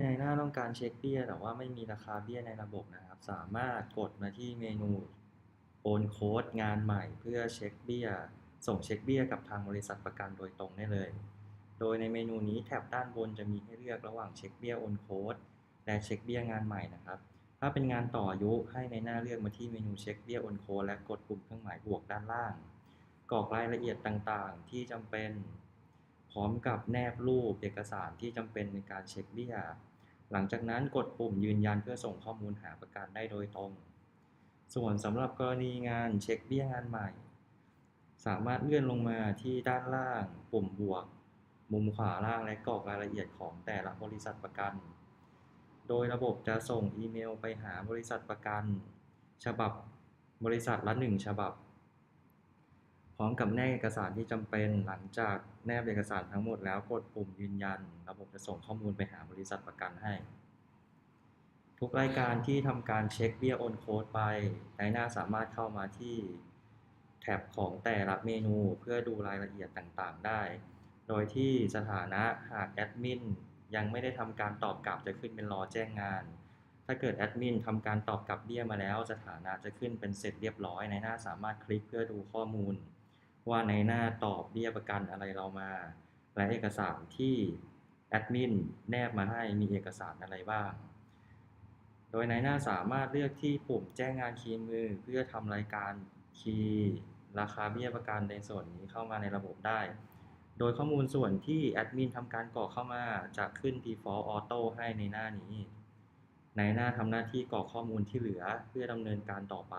ในหน้าต้องการเช็คเบี้ย แต่ว่าไม่มีราคาเบี้ยในระบบนะครับ สามารถกดมาที่เมนูโอนโค้ดงานใหม่เพื่อเช็คเบี้ย ส่งเช็คเบี้ยกับทางบริษัทประกันโดยตรงได้เลย โดยในเมนูนี้แถบด้านบนจะมีให้เลือกระหว่างเช็คเบี้ยโอนโค้ดและเช็คเบี้ยงานใหม่นะครับ ถ้าเป็นงานต่ออายุให้ในหน้าเลือกมาที่เมนูเช็คเบี้ยโอนโค้ดและกดปุ่มเครื่องหมายบวกด้านล่างกรอกรายละเอียดต่างๆ ที่จำเป็น ร้อมกับแนบรูปเอกสารที่จำเป็นในการเช็คเบี้ย หลังจากนั้นกดปุ่มยืนยันเพื่อส่งข้อมูลหาประกันได้โดยตรง ส่วนสำหรับกรณีงานเช็คเบี้ยงานใหม่ สามารถเลื่อนลงมาที่ด้านล่างปุ่มบวก มุมขวาล่างและกรอกรายละเอียดของแต่ละบริษัทประกัน โดยระบบจะส่งอีเมลไปหาบริษัทประกัน ฉบับบริษัทละหนึ่งฉบับ พร้อมกับแนบเอกสารที่จำเป็นหลังจากแนบเอกสารทั้งหมดแล้วกดปุ่มยืนยัน ระบบจะส่งข้อมูลไปหาบริษัทประกันให้ ทุกรายการที่ทำการเช็คเบี้ยโอนโค้ดไปนายหน้าสามารถเข้ามาที่แท็บของแต่ละเมนูเพื่อดูรายละเอียดต่างๆ ได้ โดยที่สถานะหากแอดมินยังไม่ได้ทำการตอบกลับจะขึ้นเป็นรอแจ้งงาน ถ้าเกิดแอดมินทำการตอบกลับเบี้ยมาแล้ว สถานะจะขึ้นเป็นเสร็จเรียบร้อย ในหน้าสามารถคลิกเพื่อดูข้อมูล ว่าในหน้าตอบเบี้ยประกันอะไรเรามา และเอกสารที่แอดมินแนบมาให้มีเอกสารอะไรบ้าง โดยในหน้าสามารถเลือกที่ปุ่มแจ้งงานคีย์มือ เพื่อทำรายการคีย์ราคาเบี้ยประกันในส่วนนี้เข้ามาในระบบได้ โดยข้อมูลส่วนที่แอดมินทำการกรอกเข้ามาจะขึ้น default auto ให้ในหน้านี้ ในหน้าทำหน้าที่กรอกข้อมูลที่เหลือเพื่อดำเนินการต่อไป